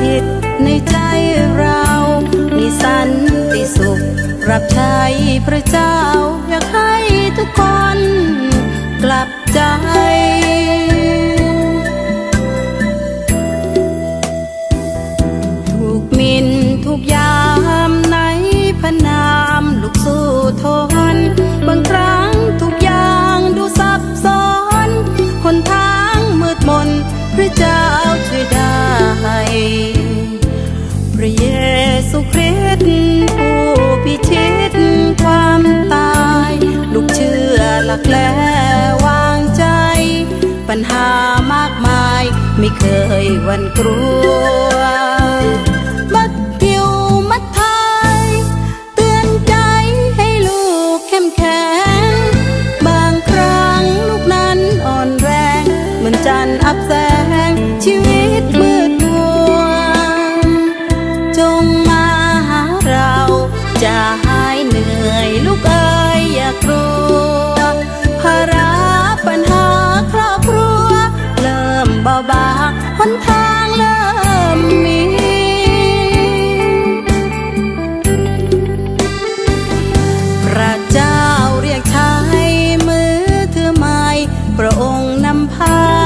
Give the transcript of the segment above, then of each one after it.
ถิตในใจเรา มีสันติสุข รับใช้พระเจ้าอยากให้ทุกคน กแลวางใจ ปัญหามากมายไม่เคยวันกลัว มัดผิวมัดทยเตือนใจให้ลูกเข้มแข็ง บางครั้งลูกนั้นอ่อนแรง เหมือนจันอับแสง ระองค์นำพา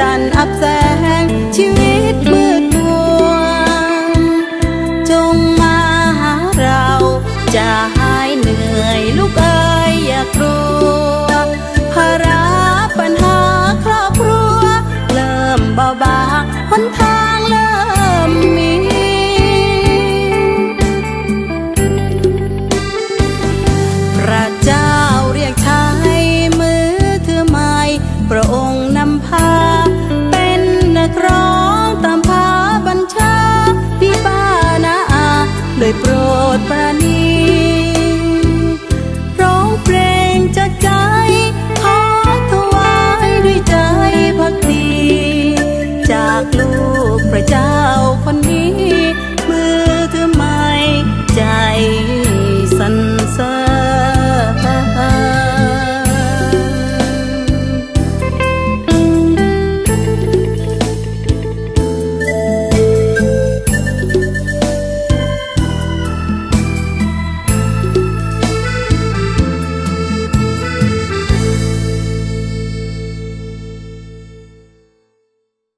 จันอับแสงชีวิตมืดมัว จงมาหาเราจะหายเหนื่อยลูกเอ๋ยอย่ากลัวภาระปัญหาครอบครัว เริ่มเบาบางหนทาง